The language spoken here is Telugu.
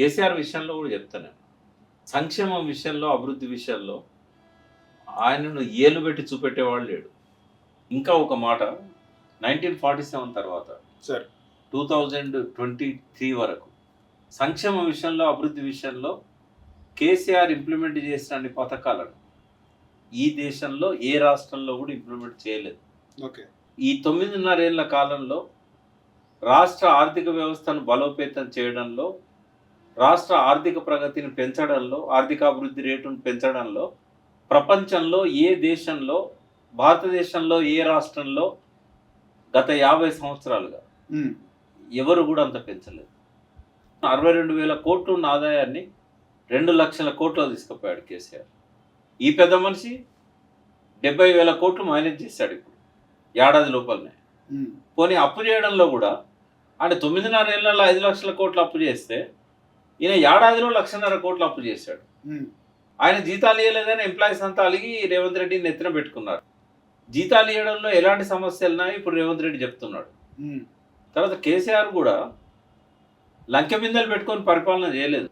కేసీఆర్ విషయంలో కూడా చెప్తాను సంక్షేమం విషయంలో అభివృద్ధి విషయంలో ఆయనను ఏలు పెట్టి చూపెట్టేవాడు లేడు. ఇంకా ఒక మాట నైన్టీన్ ఫార్టీ సెవెన్ తర్వాత sir. Two thousand twenty three వరకు సంక్షేమ విషయంలో అభివృద్ధి విషయంలో కేసీఆర్ ఇంప్లిమెంట్ చేసిన అన్ని పథకాలను ఈ దేశంలో ఏ రాష్ట్రంలో కూడా ఇంప్లిమెంట్ చేయలేదు. ఓకే. ఈ తొమ్మిదిన్నరేళ్ళ కాలంలో రాష్ట్ర ఆర్థిక వ్యవస్థను బలోపేతం చేయడంలో రాష్ట్ర ఆర్థిక ప్రగతిని పెంచడంలో ఆర్థిక అభివృద్ధి రేటును పెంచడంలో ప్రపంచంలో ఏ దేశంలో భారతదేశంలో ఏ రాష్ట్రంలో గత యాభై సంవత్సరాలుగా ఎవరు కూడా అంత పెంచలేదు. అరవై రెండు వేల కోట్లు ఉన్న ఆదాయాన్ని రెండు లక్షల కోట్లు తీసుకుపోయాడు కేసీఆర్. ఈ పెద్ద మనిషి డెబ్బై వేల కోట్లు మేనేజ్ చేశాడు ఇప్పుడు. ఏడాది లోపలనే. పోనీ అప్పు చేయడంలో కూడా ఆయన తొమ్మిదిన్నర ఏళ్ళలో ఐదు లక్షల కోట్లు అప్పు చేస్తే ఈయన ఏడాదిలో లక్షన్నర కోట్లు అప్పు చేశాడు. ఆయన జీతాలు ఇవ్వలేదని ఎంప్లాయీస్ అంతా అలిగి రేవంత్ రెడ్డిని నెత్తిన పెట్టుకున్నారు. జీతాలు ఇవ్వడంలో ఎలాంటి సమస్యలు ఉన్నాయి ఇప్పుడు రేవంత్ రెడ్డి చెప్తున్నాడు. తర్వాత కేసీఆర్ కూడా లంకె బిందెలు పెట్టుకొని పరిపాలన చేయలేదు.